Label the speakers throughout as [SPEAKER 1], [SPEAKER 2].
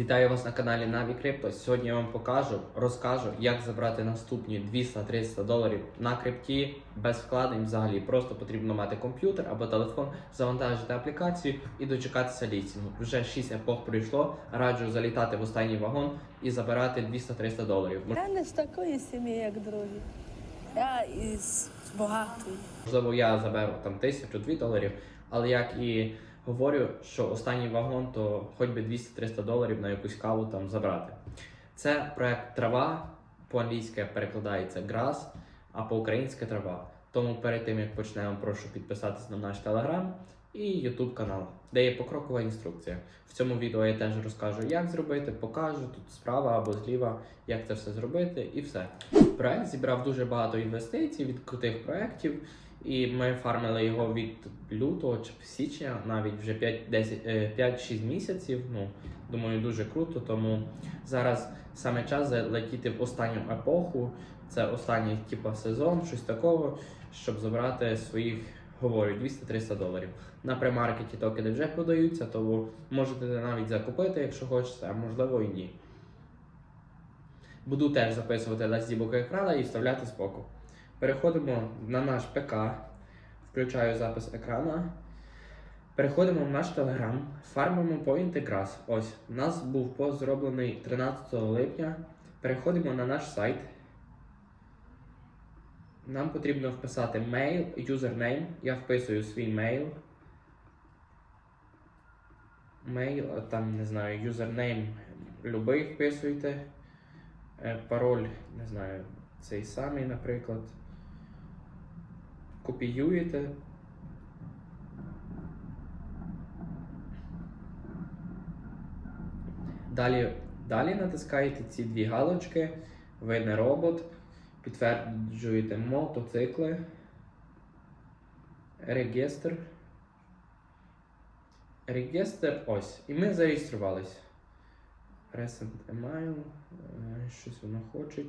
[SPEAKER 1] Вітаю вас на каналі Navі Crypto. Сьогодні я вам покажу, розкажу, як забрати наступні 200-300 доларів на крипті без вкладень взагалі. Просто потрібно мати комп'ютер або телефон, завантажити аплікацію і дочекатися лістінгу. Вже 6 епох пройшло. Раджу залітати в останній вагон і забирати 200-300 доларів.
[SPEAKER 2] Я не з такої сім'ї, як другі. Я із багатої.
[SPEAKER 1] Можливо, я заберу там тисячу-дві доларів, але як і говорю, що останній вагон, то хоч би 200-300 доларів на якусь каву там забрати. Це проект трава, по-англійськи перекладається grass, а по-українськи трава. Тому перед тим як почнемо, прошу підписатись на наш телеграм і YouTube канал, де є покрокова інструкція. В цьому відео я теж розкажу, як зробити, покажу тут справа або зліва, як це все зробити, і все. Проект зібрав дуже багато інвестицій від крутих проєктів, і ми фармили його від лютого чи січня, навіть вже 5-10, е, 5-6 місяців. Ну, думаю, дуже круто. Тому зараз саме час залетіти в останню епоху. Це останній типу, сезон, щось такого, щоб забрати своїх, говорю, 200-300 доларів. На премаркеті токени вже продаються, тому можете навіть закупити, якщо хочете, а можливо і ні. Буду теж записувати на здібок екрана і вставляти збоку. Переходимо на наш ПК, включаю запис екрана. Переходимо в наш Телеграм, фармимо по інтеграс. Ось, у нас був пост зроблений 13 липня. Переходимо на наш сайт. Нам потрібно вписати mail, юзернейм. Я вписую свій мейл. Мейл, там не знаю, юзернейм любий вписуйте. Е, Пароль, не знаю, цей самий, наприклад. Копіюєте. Далі, далі натискаєте ці дві галочки, ви не робот, підтверджуєте мотоцикли, регістр. Регістр ось. І ми зареєструвались. Recent email, е, щось воно хоче.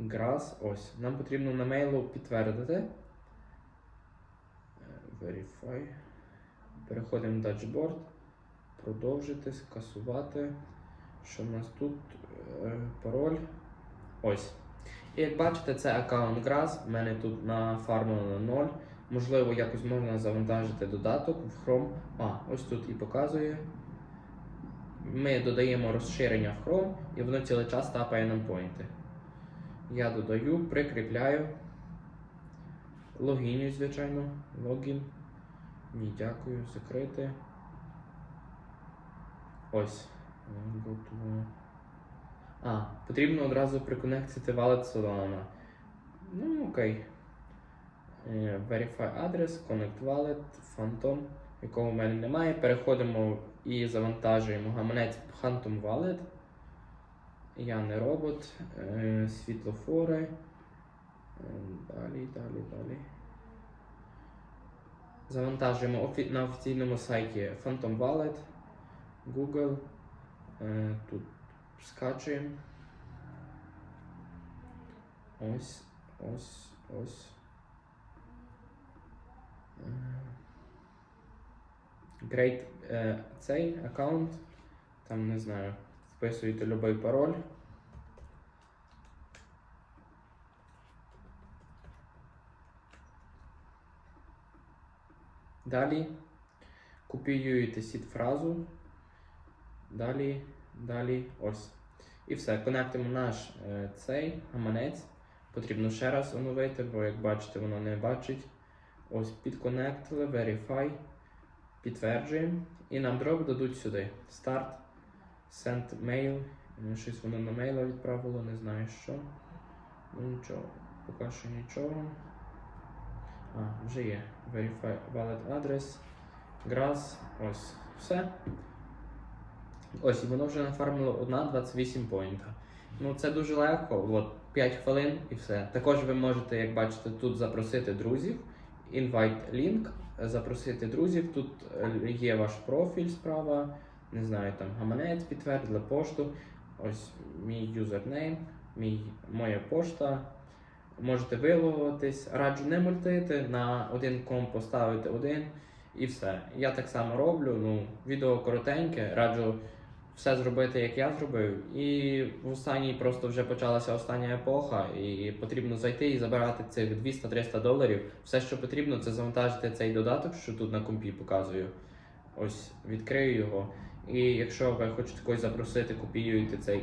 [SPEAKER 1] Грас, ось. Нам потрібно на мейлу підтвердити. Е, Verify. Переходимо в дашборд. Продовжити, скасувати. Що в нас тут? Е, Пароль. Ось. І як бачите, це аккаунт Graz. У мене тут на фарму 0. Можливо, якось можна завантажити додаток в Chrome. А, ось тут і показує. Ми додаємо розширення в Chrome і воно цілий час тапає нам поінти. Я додаю, прикріпляю. Логіню, звичайно. Логін. Ні, дякую, закрити. Ось. А, потрібно одразу приконектити wallet Solana. Ну, окей. Е, Verify адрес, Connect Wallet, Phantom, якого в мене немає. Переходимо і завантажуємо гаманець Phantom Wallet. Я не робот, е, світлофори. Е, Далі, далі, далі. Завантажуємо на офіційному сайті Phantom Wallet, Google. Е, Тут скачуємо. Ось, ось, ось. Е, Great цей аккаунт. Там не знаю, вписуєте будь-який пароль. Далі копіюєте сід фразу. Далі, далі, ось. І все. Конектимо наш е, цей гаманець. Потрібно ще раз оновити, бо як бачите, воно не бачить. Ось підконектили, Verify, підтверджуємо. І нам дроп дадуть сюди. Start, Send mail. Ну, Щось воно на мейла відправило, не знаю що. Ну нічого, поки що нічого. А, вже є. Verify wallet address. Grass. Ось. Все. Ось, і воно вже нафармило 1,28 поінта. Ну, це дуже легко, от 5 хвилин і все. Також ви можете, як бачите, тут запросити друзів. Invite link, запросити друзів. Тут е, є ваш профіль справа, не знаю, там гаманець підтвердили, пошту. Ось мій юзернейм, мій, моя пошта. Можете вилогуватись. Раджу не мультити, на один комп поставити один І все. Я так само роблю. Ну, відео коротеньке, раджу все зробити, як я зробив. І в останній просто вже почалася остання епоха, і потрібно зайти і забирати цих 200-300 доларів. Все, що потрібно, це завантажити цей додаток, що тут на компі показую. Ось відкрию його. І якщо ви хочете когось запросити, копіюєте цей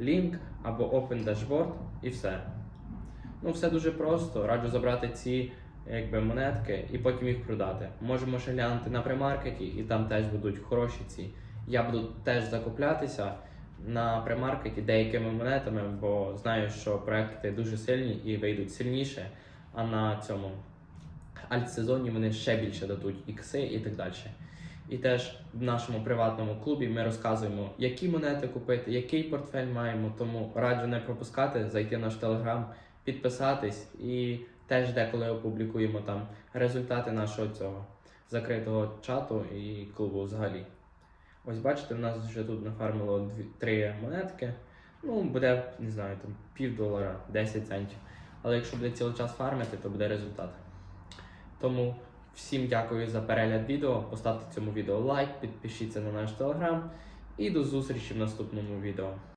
[SPEAKER 1] лінк або Open Dashboard і все. Ну, все дуже просто. Раджу забрати ці якби, монетки і потім їх продати. Можемо ще глянути на премаркеті, і там теж будуть хороші ці. Я буду теж закуплятися на премаркеті деякими монетами, бо знаю, що проекти дуже сильні і вийдуть сильніше. А на цьому альтсезоні вони ще більше дадуть ікси і так далі. І теж в нашому приватному клубі ми розказуємо, які монети купити, який портфель маємо. Тому раджу не пропускати, зайти в наш телеграм, підписатись і теж деколи опублікуємо там результати нашого цього закритого чату і клубу взагалі. Ось бачите, в нас вже тут нафармило дві, три монетки. Ну, буде, не знаю, там пів долара, 10 центів. Але якщо буде цілий час фармити, то буде результат. Тому всім дякую за перегляд відео. Поставте цьому відео лайк, підпишіться на наш телеграм і до зустрічі в наступному відео.